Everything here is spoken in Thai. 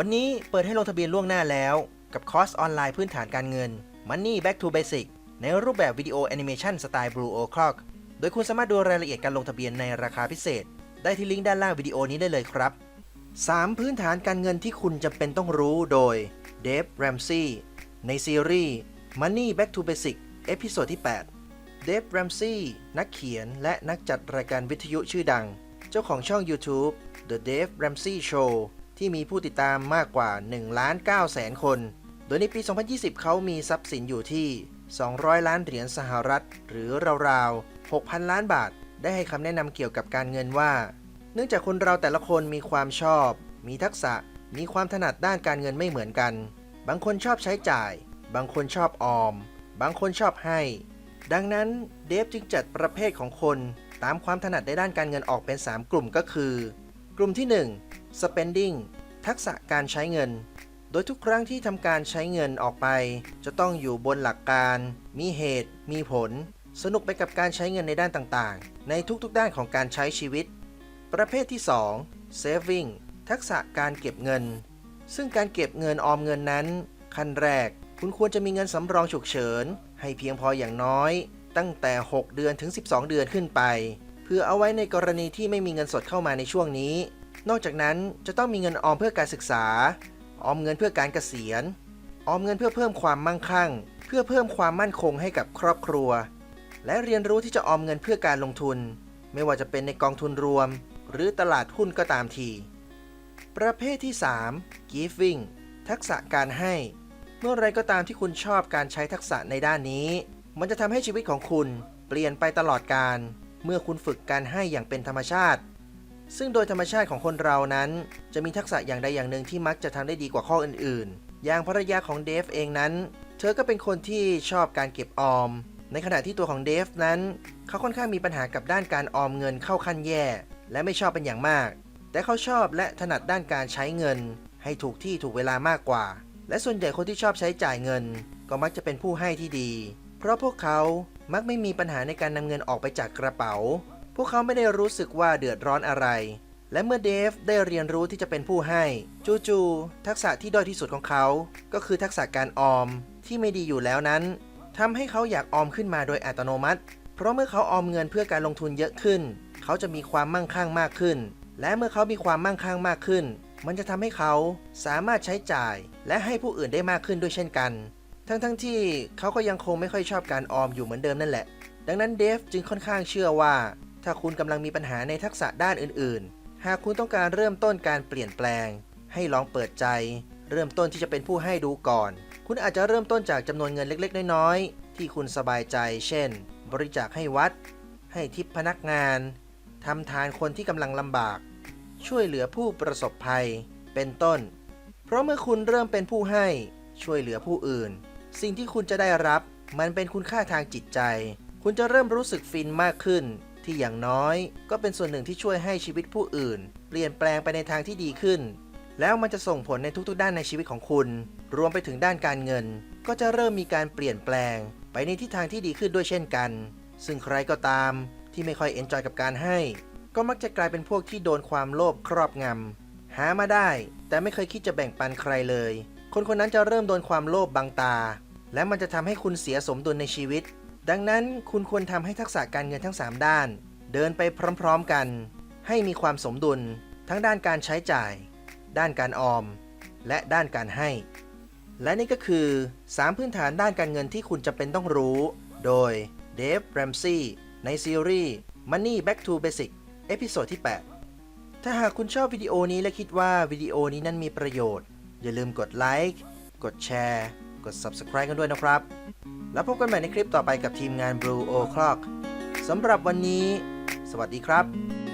วันนี้เปิดให้ลงทะเบียนล่วงหน้าแล้ว กับคอร์สออนไลน์พื้นฐานการเงิน Money Back to Basic ในรูปแบบวิดีโอแอนิเมชันสไตล์ Blue O'Clock โดยคุณสามารถดูรายละเอียดการลงทะเบียนในราคาพิเศษ ได้ที่ลิงก์ด้านล่างวิดีโอนี้ได้เลยครับ 3 พื้นฐานการเงินที่คุณจำเป็นต้องรู้โดยเดฟแรมซีในซีรีส์ Money Back to Basic เอพิโซดที่ 8 เดฟแรมซีนักเขียนและนักจัดรายการวิทยุชื่อดัง เจ้าของช่อง YouTube The Dave Ramsey Show ที่มีผู้ติดตามมากกว่า1ล้าน9แสนคน โดยในปี 2020 เขามีทรัพย์สินอยู่ที่ 200 ล้านเหรียญสหรัฐ หรือราวๆ 6,000 ล้านบาท ได้ให้คำแนะนำเกี่ยวกับการเงินว่า เนื่องจากคนเราแต่ละคนมีความชอบ มีทักษะ มีความถนัดด้านการเงินไม่เหมือนกัน บางคนชอบใช้จ่าย บางคนชอบออม บางคนชอบให้ ดังนั้นเดฟจึงจัดประเภทของคน ตามความถนัดในด้านการเงินออกเป็น 3 กลุ่มก็คือ กลุ่มที่ 1 spending ทักษะการใช้เงิน โดยทุกครั้งที่ทำการใช้เงินออกไป จะต้องอยู่บนหลักการ มีเหตุ มีผล สนุกไปกับการใช้เงินในด้านต่างๆ ในทุกๆด้านของการใช้ชีวิต ประเภทที่ 2 saving ทักษะการเก็บเงิน ซึ่งการเก็บเงินออมเงินนั้น ขั้นแรก คุณควรจะมีเงินสำรองฉุกเฉิน ให้เพียงพออย่างน้อย ตั้งแต่ 6 เดือนถึง 12 เดือนขึ้นไป เพื่อเอาไว้ในกรณีที่ไม่มีเงินสดเข้ามาในช่วงนี้ นอกจากนั้นจะต้องมีเงินออมเพื่อการศึกษา ออมเงินเพื่อการเกษียณ ออมเงินเพื่อเพิ่มความมั่งคั่ง เพื่อเพิ่มความมั่นคงให้กับครอบครัว และเรียนรู้ที่จะออมเงินเพื่อการลงทุน ไม่ว่าจะเป็นในกองทุนรวม หรือตลาดหุ้นก็ตามที ประเภทที่ 3 giving ทักษะการให้ เมื่อไรก็ตามที่คุณชอบการใช้ทักษะในด้านนี้ มันจะทำให้ชีวิตของคุณเปลี่ยนไปตลอดการ เมื่อคุณฝึกการให้อย่างเป็นธรรมชาติ ซึ่งโดยธรรมชาติของคนเรานั้น จะมีทักษะอย่างใดอย่างหนึ่งที่มักจะทำได้ดีกว่าข้ออื่นๆ อย่างภรรยาของเดฟเองนั้น เธอก็เป็นคนที่ชอบการเก็บออม ในขณะที่ตัวของเดฟนั้น เขาค่อนข้างมีปัญหากับด้านการออมเงินเข้าขั้นแย่ และไม่ชอบเป็นอย่างมาก แต่เขาชอบและถนัดด้านการใช้เงิน ให้ถูกที่ถูกเวลามากกว่า และส่วนใหญ่คนที่ชอบใช้จ่ายเงิน ก็มักจะเป็นผู้ให้ที่ดี เพราะพวกเขามักไม่มีปัญหาในการนำเงินออกไปจากกระเป๋า พวกเขาไม่ได้รู้สึกว่าเดือดร้อนอะไร และเมื่อเดฟได้เรียนรู้ที่จะเป็นผู้ให้ จู่ๆทักษะที่ด้อยที่สุดของเขา ก็คือทักษะการออมที่ไม่ดีอยู่แล้วนั้นทำให้เขาอยากออมขึ้นมาโดยอัตโนมัติ เพราะเมื่อเขาออมเงินเพื่อการลงทุนเยอะขึ้น เขาจะมีความมั่งคั่งมากขึ้น และเมื่อเขามีความมั่งคั่งมากขึ้น มันจะทำให้เขาสามารถใช้จ่าย และให้ผู้อื่นได้มากขึ้นด้วยเช่นกัน ทั้งๆทที่เขาก็ยังคงไม่ค่อยชอบการออมอยู่เหมือนเดิมนั่นแหละ ดังนั้นเดฟจึงค่อนข้างเชื่อว่า ถ้าคุณกำลังมีปัญหาในทักษะด้านอื่น ๆ หากคุณต้องการเริ่มต้นการเปลี่ยนแปลง ให้ลองเปิดใจ เริ่มต้นที่จะเป็นผู้ให้ดูก่อน คุณอาจจะเริ่มต้นจากจำนวนเงินเล็ก ๆ น้อย ๆ ที่คุณสบายใจ เช่น บริจาคให้วัด ให้ทิปพนักงานทำทานคนที่กำลังลำบาก ช่วยเหลือผู้ประสบภัย เป็นต้น เพราะเมื่อคุณเริ่มเป็นผู้ให้ ช่วยเหลือผู้อื่น สิ่งที่คุณจะได้รับ มันเป็นคุณค่าทางจิตใจ คุณจะเริ่มรู้สึกฟินมากขึ้น ที่อย่างน้อย ก็เป็นส่วนหนึ่งที่ช่วยให้ชีวิตผู้อื่น เปลี่ยนแปลงไปในทางที่ดีขึ้น แล้วมันจะส่งผลในทุกๆ ด้านในชีวิตของคุณ รวมไปถึงด้านการเงิน ก็จะเริ่มมีการเปลี่ยนแปลง ไปในทิศทางที่ดีขึ้นด้วยเช่นกัน ซึ่งใครก็ตามที่ไม่ค่อยเอนจอยกับการให้ ก็มักจะกลายเป็นพวกที่โดนความโลภครอบงำหามาได้ แต่ไม่เคยคิดจะแบ่งปันใครเลย คนคนนั้นจะเริ่มโดนความโลภบังตา และมันจะทำให้คุณเสียสมดุลในชีวิต ดังนั้นคุณควรทำให้ทักษะการเงินทั้ง 3 ด้าน เดินไปพร้อมๆกัน ให้มีความสมดุล ทั้งด้านการใช้จ่าย ด้านการออม และด้านการให้ และนี่ก็คือ 3 พื้นฐานด้านการเงินที่คุณจะเป็นต้องรู้ โดยเดฟแรมซีในซีรีส์ Money Back to Basic เอพิโซดที่ 8 ถ้าหากคุณชอบวิดีโอนี้และคิดว่าวิดีโอนี้นั้นมีประโยชน์ อย่าลืมกดไลค์ กดแชร์ กด Subscribe กันด้วยนะครับ แล้วพบกันใหม่ในคลิปต่อไปกับทีมงาน Blue O'Clock สำหรับวันนี้ สวัสดีครับ